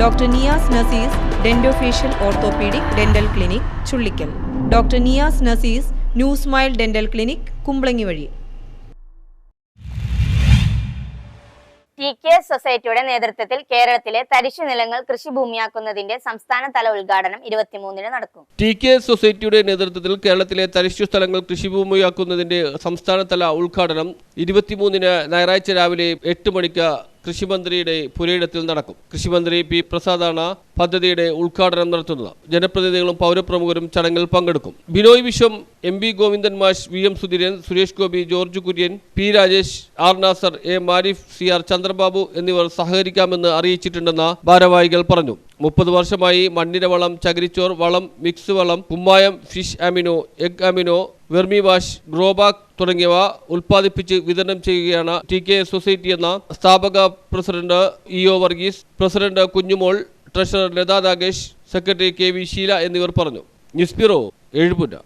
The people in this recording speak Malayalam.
Doctor Niyas Nasees dentofacial orthopedic dental clinic Chullikkal. Doctor Niyas Nasees new smile dental clinic Kumbalangi വഴി. ടി കെ എസ് സൊസൈറ്റിയുടെ നേതൃത്വത്തിൽ കേരളത്തിലെ തരിശു നിലങ്ങൾ കൃഷിഭൂമിയാക്കുന്നതിന്റെ സംസ്ഥാനതല ഉദ്ഘാടനം ഇരുപത്തിമൂന്നിന് നടക്കും. ടി കെ എസ് സൊസൈറ്റിയുടെ നേതൃത്വത്തിൽ കേരളത്തിലെ തരിശു സ്ഥലങ്ങൾ കൃഷിഭൂമിയാക്കുന്നതിന്റെ സംസ്ഥാനതല ഉദ്ഘാടനം ഇരുപത്തിമൂന്നിന് ഞായറാഴ്ച രാവിലെ എട്ട് മണിക്ക് കൃഷിമന്ത്രിയുടെ പുരയിടത്തിൽ നടക്കും. കൃഷിമന്ത്രി പി പ്രസാദാണ് പദ്ധതിയുടെ ഉദ്ഘാടനം നടത്തുന്നത്. ജനപ്രതിനിധികളും പൗരപ്രമുഖരും ചടങ്ങിൽ പങ്കെടുക്കും. Binoy Viswam M V Govindan Mash V M Sudheeran Suresh Gopi George Kurian P Rajesh R Nasar A Marif C R Chandrababu എന്നിവർ സഹകരിക്കാമെന്ന് അറിയിച്ചിട്ടുണ്ടെന്ന് ഭാരവാഹികൾ പറഞ്ഞു. മുപ്പത് വർഷമായി മണ്ണിര വളം ചകിരിച്ചോർ വളം മിക്സ് വളം കുമ്മായം fish amino egg amino vermi wash grow bag തുടങ്ങിയവ ഉൽപ്പാദിപ്പിച്ച് വിതരണം ചെയ്യുകയാണ് ടി കെ സൊസൈറ്റി എന്ന സ്ഥാപക president E O Varghese. President Kunjumol treasurer Latha Nagesh secretary K V Sheela എന്നിവർ പറഞ്ഞു. News bureau എഴുപുര